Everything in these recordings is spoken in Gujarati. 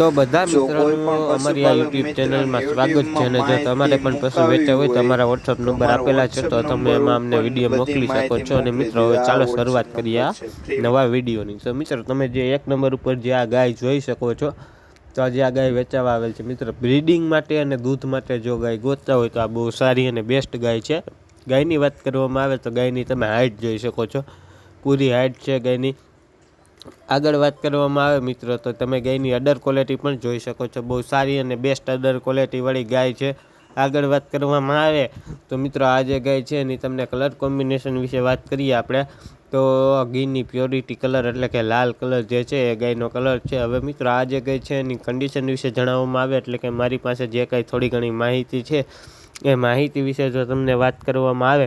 તો બધા મિત્રોનું અમારી આ યુટ્યુબ ચેનલમાં સ્વાગત છે અને જો તમારે પણ પશુ વેચવા હોય તમારા વોટ્સઅપ નંબર આપેલા છે તો તમે એમાં અમને વીડિયો મોકલી શકો છો અને મિત્રો હવે ચાલો શરૂઆત કરીએ આ નવા વિડીયોની તો મિત્રો તમે જે એક નંબર ઉપર જે આ ગાય જોઈ શકો છો તો આજે આ ગાય વેચાવા આવેલ છે મિત્રો બ્રીડિંગ માટે અને દૂધ માટે જો ગાય ગોતતા હોય તો આ બહુ સારી અને બેસ્ટ ગાય છે. ગાયની વાત કરવામાં આવે તો ગાયની તમે હાઇટ જોઈ શકો છો. પૂરી હાઇટ છે ગાયની. આગળ વાત કરવામાં આવે મિત્રો, તો તમે ગાયની અડર ક્વોલિટી પણ જોઈ શકો છો. બહુ સારી અને બેસ્ટ અડર ક્વોલિટીવાળી ગાય છે. આગળ વાત કરવામાં આવે તો મિત્રો, આ જે ગાય છે એની તમને કલર કોમ્બિનેશન વિશે વાત કરીએ આપણે. તો ઘીની પ્યોરિટી કલર એટલે કે લાલ કલર જે છે એ ગાયનો કલર છે. હવે મિત્રો, આ જે ગાય છે એની કન્ડિશન વિશે જણાવવામાં આવે એટલે કે મારી પાસે જે કાંઈ થોડી ઘણી માહિતી છે, એ માહિતી વિશે જો તમને વાત કરવામાં આવે,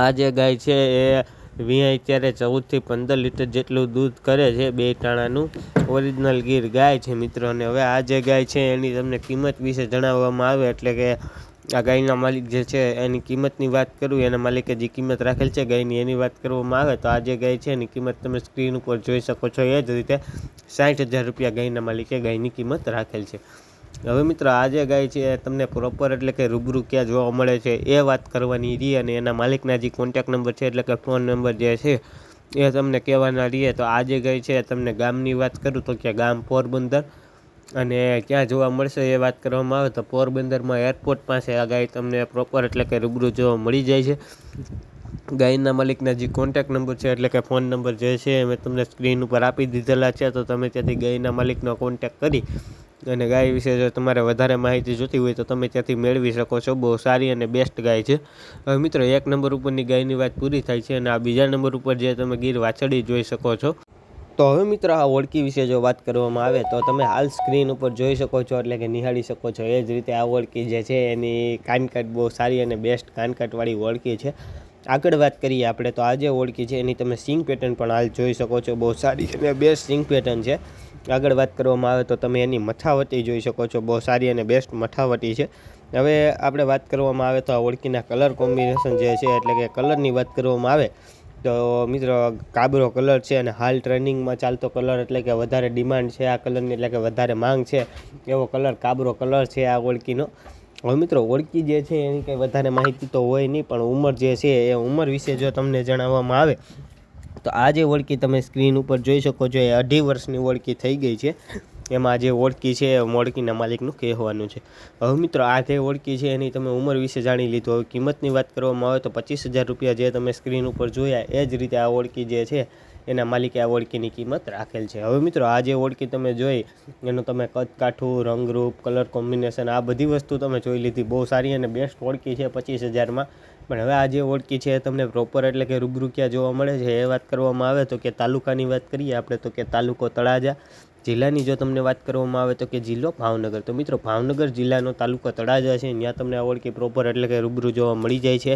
આ જે ગાય છે એ વીઆઈ ત્યારે ચૌદથી પંદર લીટર જેટલું દૂધ કરે છે બે ટાણાનું. ઓરિજિનલ ગીર ગાય છે મિત્રો, અને હવે આ જે ગાય છે એની તમને કિંમત વિશે જણાવવામાં આવે, એટલે કે આ ગાયના માલિક જે છે એની કિંમતની વાત કરું, એના માલિકે જે કિંમત રાખેલ છે ગાયની એની વાત કરવામાં આવે, તો આ જે ગાય છે એની કિંમત તમે સ્ક્રીન ઉપર જોઈ શકો છો એ જ રીતે સાઠ હજાર રૂપિયા ગાયના માલિકે ગાયની કિંમત રાખેલ છે. હવે મિત્રો આ જે ગાય છે એ તમને પ્રોપર એટલે કે રૂબરૂ ક્યાં જોવા મળે છે એ વાત કરવાની રહી અને એના માલિકના જે કોન્ટેક નંબર છે એટલે કે ફોન નંબર જે છે એ તમને કહેવાના રહીએ તો આ જે ગાય છે તમને ગામની વાત કરું તો કે ગામ પોરબંદર અને ક્યાં જોવા મળશે એ વાત કરવામાં આવે તો પોરબંદરમાં એરપોર્ટ પાસે આ ગાય તમને પ્રોપર એટલે કે રૂબરૂ જોવા મળી જાય છે. ગાયના માલિકના જે કોન્ટેક નંબર છે એટલે કે ફોન નંબર જે છે મેં તમને સ્ક્રીન ઉપર આપી દીધેલા છે. તો તમે ત્યાંથી ગાયના માલિકનો કોન્ટેક કરી અને ગાય વિશે જો તમારે વધારે માહિતી જોતી હોય તો તમે ત્યાંથી મેળવી શકો છો. બહુ સારી અને બેસ્ટ ગાય છે. હવે મિત્રો, એક નંબર ઉપરની ગાયની વાત પૂરી થાય છે અને આ બીજા નંબર ઉપર જે તમે ગીર વાછડી જોઈ શકો છો. તો હવે મિત્રો, આ ઓળકી વિશે જો વાત કરવામાં આવે તો તમે હાલ સ્ક્રીન ઉપર જોઈ શકો છો એટલે કે નિહાળી શકો છો. એ જ રીતે આ ઓળકી જે છે એની કાનકાટ બહુ સારી અને બેસ્ટ કાનકાટવાળી ઓળકી છે. આગળ વાત કરીએ આપણે તો આ જે ઓળકી છે એની તમે સિંગ પેટર્ન પણ હાલ જોઈ શકો છો. બહુ સારી અને બેસ્ટ સિંગ પેટર્ન છે. આગળ વાત કરવામાં આવે તો તમે એની મથાવટી જોઈ શકો છો. બહુ સારી અને બેસ્ટ મથાવટી છે. હવે આપણે વાત કરવામાં આવે તો આ ઓળકીના કલર કોમ્બિનેશન જે છે, એટલે કે કલરની વાત કરવામાં આવે તો મિત્રો કાબરો કલર છે અને હાલ ટ્રેન્ડિંગમાં ચાલતો કલર એટલે કે વધારે ડિમાન્ડ છે. આ કલરની એટલે કે વધારે માંગ છે. એવો કલર કાબરો કલર છે આ ઓળકીનો હવે મિત્રો ઓળકી જે છે એની કંઈ વધારે માહિતી તો હોય નહીં, પણ ઉંમર જે છે એ ઉંમર વિશે જો તમને જણાવવામાં આવે તો આ જે ઓળખી તમે સ્ક્રીન ઉપર જોઈ શકો છો, એ અઢી વર્ષની ઓળખી થઈ ગઈ છે. એમાં જે ઓળખી છે, એ મોળકીના માલિકનું કહેવાનું છે. હવે મિત્રો, આ જે ઓળખી છે, એની તમે ઉંમર વિશે જાણી લીધું. હવે કિંમતની વાત કરવામાં આવે તો પચીસ હજાર રૂપિયા જે તમે સ્ક્રીન ઉપર જોયા, એ જ રીતે આ ઓળખી જે છે, એના માલિકે આ ઓળકીની કિંમત રાખેલ છે. હવે મિત્રો, આ જે ઓળકી તમે જોઈ, એનું તમે કદ કાઠું, રંગરૂપ, કલર કોમ્બિનેશન, આ બધી વસ્તુ તમે જોઈ લીધી. બહુ સારી અને બેસ્ટ ઓળકી છે પચીસ હજારમાં. પણ હવે આ જે ઓળખી છે એ તમને પ્રોપર એટલે કે રૂબરૂ ક્યાં જોવા મળે છે એ વાત કરવામાં આવે તો કે તાલુકાની વાત કરીએ આપણે તો કે તાલુકો તળાજા. જિલ્લાની જો તમને વાત કરવામાં આવે તો કે જિલ્લો ભાવનગર. તો મિત્રો ભાવનગર જિલ્લાનો તાલુકો તળાજા છે. ત્યાં તમને આ ઓળખી પ્રોપર એટલે કે રૂબરૂ જોવા મળી જાય છે.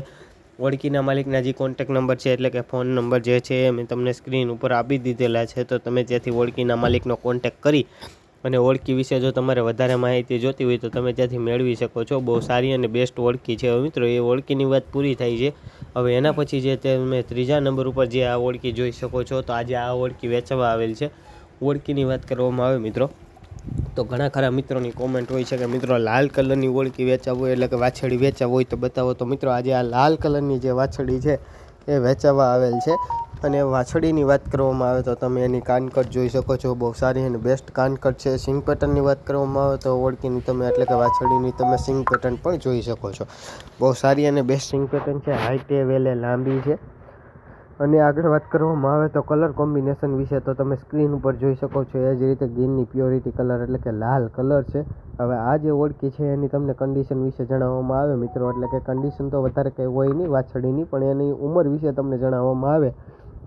ઓળખીના માલિકના જે કોન્ટેક નંબર છે એટલે કે ફોન નંબર જે છે એ મેં તમને સ્ક્રીન ઉપર આપી દીધેલા છે. તો તમે ત્યાંથી ઓળખીના માલિકનો કોન્ટેક કરી અને ઓળખી વિશે જો તમારે વધારે માહિતી જોતી હોય તો તમે ત્યાંથી મેળવી શકો છો. બહુ સારી અને બેસ્ટ ઓળખી છે હવે મિત્રો. એ ઓળખીની વાત પૂરી થાય છે. હવે એના પછી જે તમે ત્રીજા નંબર ઉપર જે આ ઓળખી જોઈ શકો છો, તો આજે આ ઓળખી વેચવા આવેલ છે. ઓળખીની વાત કરવામાં આવે મિત્રો, તો ઘણા ખરા મિત્રોની કોમેન્ટ હોય છે કે મિત્રો લાલ કલરની ઓળખી વેચાવો એટલે કે વાછડી વેચાવો હોય, તો બતાવો. તો મિત્રો આજે આ લાલ કલરની જે વાછડી છે, એ વેચાવા આવેલ છે. અને વાછડીની વાત કરવામાં આવે તો તમે એની કાનકટ જોઈ શકો છો. બહુ સારી અને બેસ્ટ કાનકટ છે. સિંગ પેટર્નની વાત કરવામાં આવે તો ઓળખીની તમે એટલે કે વાછડીની તમે સિંગ પેટર્ન પણ જોઈ શકો છો. બહુ સારી અને બેસ્ટ સિંગ પેટર્ન છે. હાઈટે વેલે લાંબી છે. અને આગળ વાત કરવામાં આવે તો કલર કોમ્બિનેશન વિશે તો તમે સ્ક્રીન ઉપર જોઈ શકો છો. એ જ રીતે ગ્રીનની પ્યોરિટી કલર એટલે કે લાલ કલર છે. હવે આ જે ઓળખી છે એની તમને કન્ડિશન વિશે જણાવવામાં આવે મિત્રો. એટલે કે કન્ડિશન તો વધારે કંઈ હોય નહીં. વાછડીની પણ એની ઉંમર વિશે તમને જણાવવામાં આવે.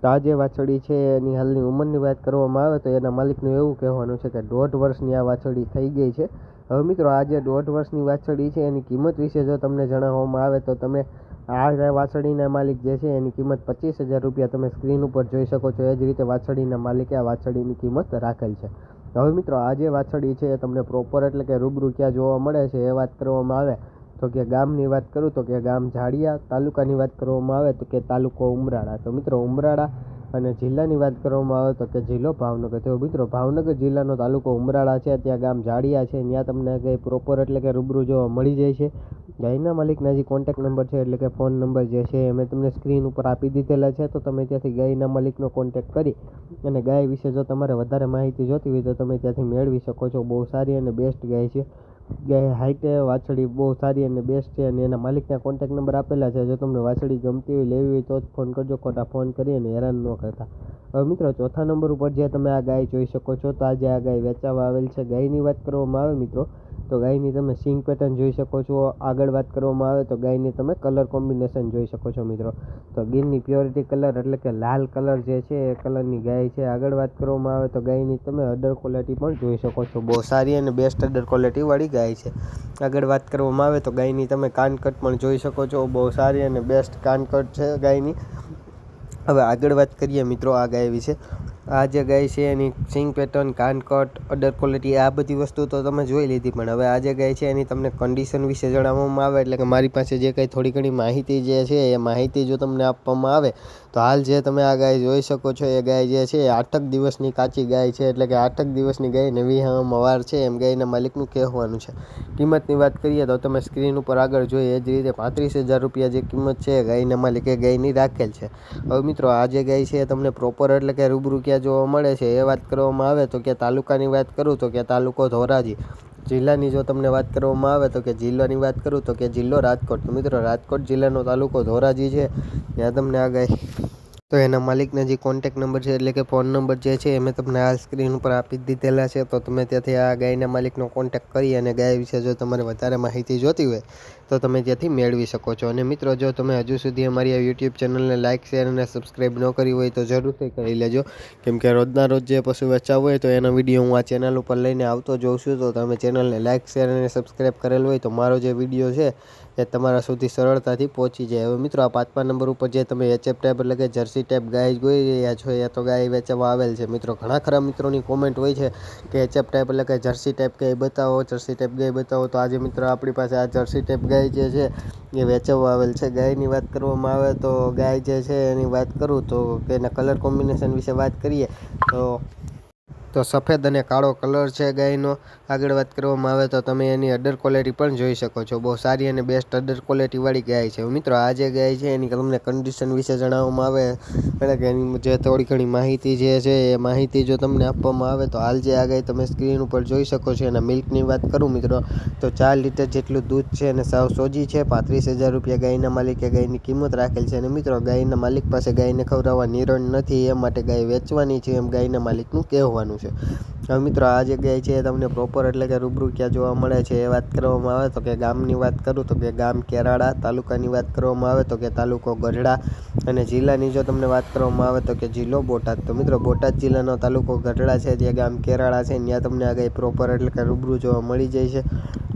તો આ જે વાછડી છે, એની હાલની ઉંમરની વાત કરવામાં આવે તો એના માલિકનું એવું કહેવાનું છે કે દોઢ વર્ષની આ વાછડી થઈ ગઈ છે. હવે મિત્રો, આ જે દોઢ વર્ષની વાછડી છે, એની કિંમત વિશે જો તમને જણાવવામાં આવે તો તમે આ વાછડીના માલિક જે છે, એની કિંમત પચીસ હજાર રૂપિયા તમે સ્ક્રીન ઉપર જોઈ શકો છો. એ જ રીતે વાછડીના માલિકે આ વાછડીની કિંમત રાખેલ છે. હવે મિત્રો, આ જે વાછડી છે, એ તમને પ્રોપર એટલે કે રૂબરૂ ક્યાં જોવા મળે છે, એ વાત કરવામાં આવે. તો કે ગામની વાત કરું તો કે ગામ ઝાડિયા તાલુકાની વાત કરવામાં આવે તો કે તાલુકો ઉમરાળા. તો મિત્રો ઉમરાળા અને જિલ્લાની વાત કરવામાં આવે તો કે જિલ્લો ભાવનગર. તો મિત્રો ભાવનગર જિલ્લાનો તાલુકો ઉમરાળા છે, ત્યાં ગામ જાડિયા છે, ત્યાં તમને કંઈ પ્રોપર એટલે કે રૂબરૂ જોવા મળી જાય છે. ગાયના માલિકના જે કોન્ટેક નંબર છે એટલે કે ફોન નંબર જે છે એ મેં તમને સ્ક્રીન ઉપર આપી દીધેલા છે, તો તમે ત્યાંથી ગાયના માલિકનો કોન્ટેક કરી અને ગાય વિશે જો તમારે વધારે માહિતી જોતી હોય તો તમે ત્યાંથી મેળવી શકો છો. બહુ સારી અને બેસ્ટ ગાય છે. હાઈટ વાછડી બહુ સારી અને બેસ્ટ છે અને એના માલિકના કોન્ટેક નંબર આપેલા છે. જો તમને વાછડી ગમતી હોય, લેવી હોય તો જ ફોન કરજો. ખોટા ફોન કરી અને હેરાન ન કરતા. હવે મિત્રો, ચોથા નંબર ઉપર જે તમે આ ગાય જોઈ શકો છો, તો આજે આ ગાય વેચાવા આવેલ છે. ગાયની વાત કરવામાં આવે મિત્રો તો ગાયની તમે સિંગ પેટર્ન જોઈ શકો છો. આગળ વાત કરવામાં આવે તો ગાયની તમે કલર કોમ્બિનેશન જોઈ શકો છો મિત્રો. તો ગીરની પ્યોરિટી કલર એટલે કે લાલ કલર જે છે એ કલરની ગાય છે. આગળ વાત કરવામાં આવે તો ગાયની તમે અડર ક્વોલિટી પણ જોઈ શકો છો. બહુ સારી અને બેસ્ટ અડર ક્વોલિટીવાળી ગાય છે. આગળ વાત કરવામાં આવે તો ગાયની તમે કાનકટ પણ જોઈ શકો છો. બહુ સારી અને બેસ્ટ કાનકટ છે ગાયની. હવે આગળ વાત કરીએ મિત્રો આ ગાય વિશે. આ જે ગાય છે એની સિંગ પેટર્ન, કાનકોટ અડર ક્વોલિટી આ બધી વસ્તુ તો તમે જોઈ લીધી, પણ હવે આ જે ગાય છે એની તમને કન્ડિશન વિશે જણાવવામાં આવે એટલે કે મારી પાસે જે કંઈ થોડી ઘણી માહિતી જે છે, એ માહિતી જો તમને આપવામાં આવે, તો હાલ જે તમે આ ગાય જોઈ શકો છો, એ ગાય જે છે, એ આઠક દિવસની કાચી ગાય છે, એટલે કે આઠક દિવસની ગાય નવી વાર છે, એમ ગાયના માલિકનું કહેવાનું છે. કિંમતની વાત કરીએ તો તમે સ્ક્રીન ઉપર આગળ જોઈએ એ જ રીતે પાંત્રીસ હજાર રૂપિયા જે કિંમત છે ગાયના માલિકે ગાયની રાખેલ છે. હવે મિત્રો, આ જે ગાય છે, એ તમને પ્રોપર એટલે કે રૂબરૂ ક્યાં જોવા મળે છે, એ વાત કરવામાં આવે તો કે તાલુકાની વાત કરું તો કે તાલુકો ધોરાજી. જિલ્લાની જો તમને વાત કરવામાં આવે તો કે જિલ્લાની વાત કરું તો કે જિલ્લો રાજકોટ. તો મિત્રો, રાજકોટ જિલ્લાનો તાલુકો ધોરાજી છે. ત્યાં તમને આ ગાય તો એના માલિકના જે કોન્ટેક નંબર છે, એટલે કે ફોન નંબર જે છે, એ મેં તમને આ સ્ક્રીન ઉપર આપી દીધેલા છે. તો તમે ત્યાંથી આ ગાયના માલિકનો કોન્ટેક કરી અને ગાય વિશે જો તમારે વધારે માહિતી જોતી હોય તો તમે ત્યાંથી મેળવી શકો છો. અને મિત્રો, જો તમે હજુ સુધી અમારી આ યુટ્યુબ ચેનલને લાઇક શેર અને સબસ્ક્રાઈબ ન કરી હોય તો જરૂરથી કરી લેજો. કેમ કે રોજના રોજ જે પશુ વેચાવ હોય તો એનો વીડિયો હું આ ચેનલ ઉપર લઈને આવતો જોઉં છું. તો તમે ચેનલને લાઇક શેર અને સબસ્ક્રાઈબ કરેલ હોય તો મારો જે વીડિયો છે એ તમારા સુધી સરળતાથી પહોંચી જાય. હવે મિત્રો, આ પાંચમા નંબર ઉપર જે તમે એચએફ ટાઈપ એટલે કે જર્સી ટાઈપ ગાય જોઈ રહ્યા છો, એ તો ગાય વેચવા આવેલ છે. મિત્રો, ઘણા ખરા મિત્રોની કોમેન્ટ હોય છે કે એચએફ ટાઈપ એટલે કે જર્સી ટાઈપ ગાય બતાવો જર્સી ટાઈપ ગાય બતાવો. તો આજે મિત્રો, આપણી પાસે આ જર્સી ટાઈપ ગાય જે છે એ વેચવા આવેલ છે. ગાયની વાત કરવામાં આવે તો ગાય જે છે એની વાત કરું તો એના કલર કોમ્બિનેશન વિશે વાત કરીએ તો તો સફેદ અને કાળો કલર છે ગાયનો. આગળ વાત કરવામાં આવે તો તમે એની અડર ક્વોલિટી પણ જોઈ શકો છો. બહુ સારી અને બેસ્ટ અડર ક્વોલિટીવાળી ગાય છે. મિત્રો, આ જે ગાય છે, એની તમને કન્ડિશન વિશે જણાવવામાં આવે. એટલે કે એની જે થોડી ઘણી માહિતી જે છે, એ માહિતી જો તમને આપવામાં આવે તો હાલ જે આ ગાય તમે સ્ક્રીન ઉપર જોઈ શકો છો. એના મિલ્કની વાત કરું મિત્રો, તો ચાર લીટર જેટલું દૂધ છે અને સાવ સોજી છે. પાંત્રીસ હજાર રૂપિયા ગાયના માલિકે ગાયની કિંમત રાખેલ છે. અને મિત્રો, ગાયના માલિક પાસે ગાયને ખવડાવવા નિરણ નથી. એ માટે ગાય વેચવાની છે. એમ ગાયના માલિકનું કહેવાનું છે. છે હવે મિત્રો, આ જગ્યાએ છે તમને પ્રોપર એટલે કે રૂબરૂ ક્યાં જોવા મળે છે એ વાત કરવામાં આવે. તો કે ગામની વાત કરું તો કે ગામ કેરાળા, તાલુકાની વાત કરવામાં આવે. તો કે તાલુકો ગઢડા અને જિલ્લાની જો તમને વાત કરવામાં આવે તો કે જિલ્લો બોટાદ. તો મિત્રો, બોટાદ જિલ્લાનો તાલુકો ગઢડા છે, જે ગામ કેરાળા છે ત્યાં તમને આ ગાય પ્રોપર એટલે કે રૂબરૂ જોવા મળી જાય છે.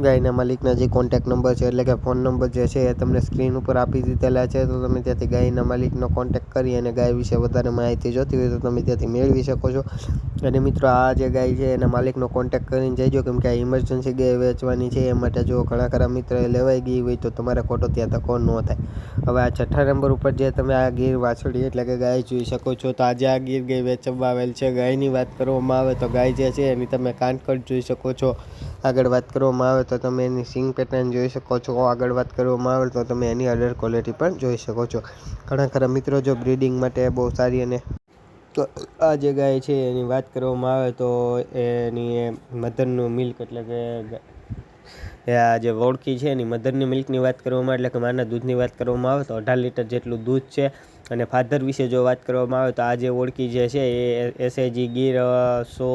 ગાયના માલિકના જે કોન્ટેક નંબર છે એટલે કે ફોન નંબર જે છે એ તમને સ્ક્રીન ઉપર આપી દીધેલા છે. તો તમે ત્યાંથી ગાયના માલિકનો કોન્ટેક કરી અને ગાય વિશે વધારે માહિતી જોતી હોય તો તમે ત્યાંથી મેળવી શકો છો. અને મિત્રો, આ જે ગાય છે, એના માલિકનો કોન્ટેક્ટ કરીને જઈજો, કેમ કે આ ઇમરજન્સી ગાય વેચવાની છે એ માટે જો ઘણા ખરા મિત્ર લેવાઈ ગઈ હોય તો તમારે ખોટો ત્યાં તકો ન થાય. હવે આ છઠ્ઠા નંબર ઉપર જે તમે આ ગીર વાછડી એટલે કે ગાય જોઈ શકો છો, તો આજે આ ગીર ગાય વેચવા આવેલ છે. ગાયની વાત કરવામાં આવે તો ગાય જે છે, એની તમે કાનકટ જોઈ શકો છો. આગળ વાત કરવામાં આવે તો તમે એની સિંગ પેટર્ન જોઈ શકો છો. આગળ વાત કરવામાં આવે તો તમે એની અડર ક્વોલિટી પણ જોઈ શકો છો. ઘણા ખરા મિત્રો જો બ્રિડિંગ માટે બહુ સારી અને તો આ જે ગાય છે એની વાત કરવામાં આવે તો એની મધરનું મિલ્ક એટલે કે એ આ જે વોળકી છે એની મધરની મિલ્કની વાત કરવામાં એટલે કે માના દૂધની વાત કરવામાં આવે તો અઢાર લીટર જેટલું દૂધ છે. અને ફાધર વિશે જો વાત કરવામાં આવે તો આ જે ઓળકી જે છે એ એસએજી ગીર સો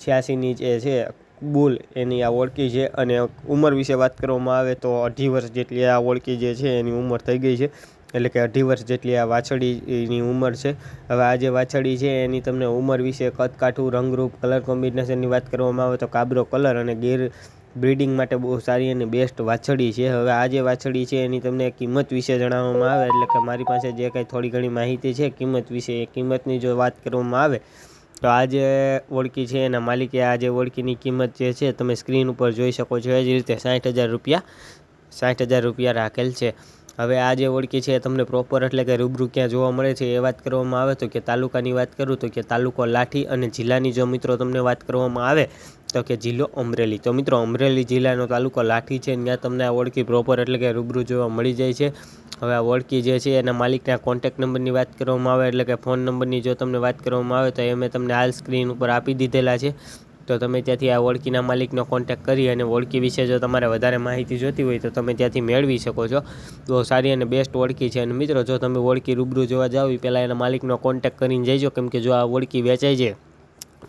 છ્યાસીની જે છે, બુલ એની આ ઓળકી છે. અને ઉંમર વિશે વાત કરવામાં આવે તો અઢી વર્ષ જેટલી આ ઓળકી જે છે એની ઉંમર થઈ ગઈ છે. એટલે કે અઢી વર્ષ જેટલી આ વાછડીની ઉંમર છે. હવે આ જે વાછડી છે એની તમને ઉંમર વિશે કદકાઠું રંગરૂપ કલર કોમ્બિનેશનની વાત કરવામાં આવે તો કાબરો કલર અને ગેર બ્રિડિંગ માટે બહુ સારી અને બેસ્ટ વાછડી છે. હવે આ જે વાછડી છે એની તમને કિંમત વિશે જણાવવામાં આવે એટલે કે મારી પાસે જે કંઈ થોડી ઘણી માહિતી છે કિંમત વિશે, એ કિંમતની જો વાત કરવામાં આવે, તો આ જે ઓળખી છે એના માલિકે આ જે ઓળખીની કિંમત જે છે તમે સ્ક્રીન ઉપર જોઈ શકો છો. એ જ રીતે સાઠ હજાર રૂપિયા, સાઠ હજાર રૂપિયા રાખેલ છે. હવે આ જે ઓળખી છે એ તમને પ્રોપર એટલે કે રૂબરૂ ક્યાં જોવા મળે છે એ વાત કરવામાં આવે તો કે તાલુકાની વાત કરું તો કે તાલુકો લાઠી અને જિલ્લાની જો મિત્રો તમને વાત કરવામાં આવે તો કે જિલ્લો અમરેલી. તો મિત્રો અમરેલી જિલ્લાનો તાલુકો લાઠી છે ત્યાં તમને આ ઓળખી પ્રોપર એટલે કે રૂબરૂ જોવા મળી જાય છે. હવે આ ઓળખી જે છે એના માલિકના કોન્ટેક નંબરની વાત કરવામાં આવે એટલે કે ફોન નંબરની જો તમને વાત કરવામાં આવે તો એ મેં તમને હાલ સ્ક્રીન ઉપર આપી દીધેલા છે. તો તમે ત્યાંથી આ ઓળખીના માલિકનો કોન્ટેક કરી અને ઓળખી વિશે જો તમારે વધારે માહિતી જોતી હોય તો તમે ત્યાંથી મેળવી શકો છો. તો સારી અને બેસ્ટ ઓળખી છે. અને મિત્રો, જો તમે ઓળખી રૂબરૂ જોવા જાવ એ પહેલાં એના માલિકનો કોન્ટેક કરીને જઈજો, કેમ કે જો આ ઓળખી વેચાય છે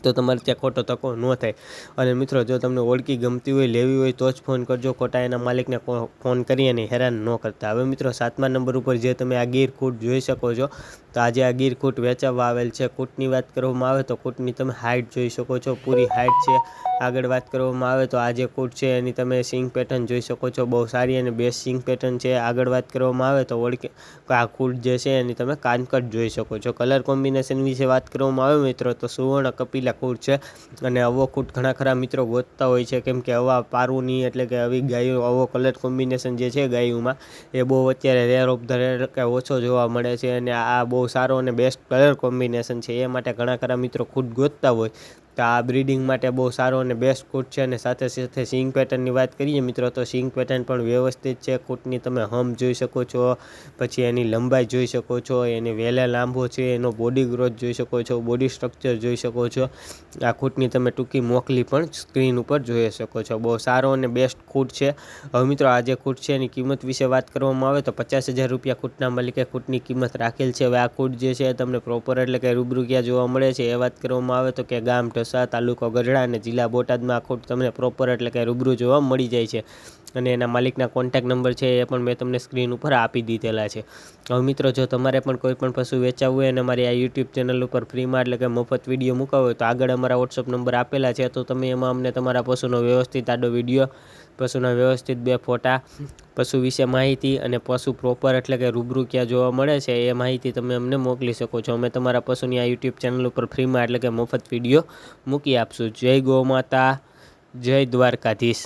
તો તમારે ત્યાં ખોટો તકો ન થાય. અને મિત્રો, જો તમને ઓળખી ગમતી હોય, લેવી હોય, તો જ ફોન કરજો. ખોટા એના માલિકને ફોન કરી અને હેરાન ન કરતા. હવે મિત્રો, સાતમા નંબર ઉપર જે તમે આ ગીર ખૂટ જોઈ શકો છો, તો આજે આ ગીર કૂટ વેચાવવા આવેલ છે. કૂટની વાત કરવામાં આવે તો કૂટની તમે હાઇટ જોઈ શકો છો. પૂરી હાઇટ છે. આગળ વાત કરવામાં આવે તો આ જે કૂટ છે, એની તમે સિંગ પેટર્ન જોઈ શકો છો. બહુ સારી અને બેસ્ટ સિંગ પેટર્ન છે. આગળ વાત કરવામાં આવે તો ઓળખી, આ કૂટ જે છે, એની તમે કાનકટ જોઈ શકો છો. કલર કોમ્બિનેશન વિશે વાત કરવામાં આવે મિત્રો, તો સુવર્ણ કપિલા ખૂટ છે અને આવો કૂટ ઘણા ખરા મિત્રો ગોતતા હોય છે, કેમ કે આવા પારુની એટલે કે આવી ગાયો આવો કલર કોમ્બિનેશન જે છે ગાયોમાં, એ બહુ અત્યારે રેર ઓફ ધ રેર કે ઓછો જોવા મળે છે અને આ બહુ સારો અને બેસ્ટ કલર કોમ્બિનેશન છે, એ માટે ઘણા ખરા મિત્રો ખૂટ ગોતતા હોય તો આ બ્રિડિંગ માટે બહુ સારો અને બેસ્ટ કૂટ છે અને સાથે સાથે સિંગ પેટર્નની વાત કરીએ મિત્રો, તો સિંગ પેટર્ન પણ વ્યવસ્થિત છે. કૂટની તમે હમ જોઈ શકો છો, પછી એની લંબાઈ જોઈ શકો છો, એની વેલા લાંબો છે, એનો બોડી ગ્રોથ જોઈ શકો છો બોડી સ્ટ્રક્ચર જોઈ શકો છો. આ કૂટની તમે ટૂંકી મોકલી પણ સ્ક્રીન ઉપર જોઈ શકો છો. બહુ સારો અને બેસ્ટ કૂટ છે. હવે મિત્રો, આ જે કૂટ છે એની કિંમત વિશે વાત કરવામાં આવે તો પચાસ હજાર રૂપિયા કૂટના માલિકે કૂટની કિંમત રાખેલ છે. હવે આ કૂટ જે છે તમને પ્રોપર એટલે કે રૂબરૂ ક્યાં જોવા મળે છે એ વાત કરવામાં આવે તો કે ગામ ઢસા તાલુકો ગઢડા અને જિલ્લા બોટાદમાં આખું તમને પ્રોપર એટલે કે રૂબરૂ જોવા મળી જાય છે. અને એના માલિકના કોન્ટેક નંબર છે એ પણ મેં તમને સ્ક્રીન ઉપર આપી દીધેલા છે. હવે મિત્રો, જો તમારે પણ કોઈ પણ પશુ વેચાવવું હોય અને મારી આ યુટ્યુબ ચેનલ ઉપર ફ્રીમાં એટલે કે મફત વીડિયો મૂકાવો હોય તો આગળ અમારા વોટ્સઅપ નંબર આપેલા છે. તો તમે એમાં અમને તમારા પશુનો વ્યવસ્થિત આડો વીડિયો પશુના વ્યવસ્થિત બે ફોટા પશુ વિશે માહિતી અને પશુ પ્રોપર એટલે કે રૂબરૂ ક્યાં જોવા મળે છે એ માહિતી તમે અમને મોકલી શકો છો. અમે તમારા પશુની આ યુટ્યુબ ચેનલ ઉપર ફ્રીમાં એટલે કે મફત વીડિયો મૂકી આપશું. જય ગૌ માતા, જય દ્વારકાધીશ.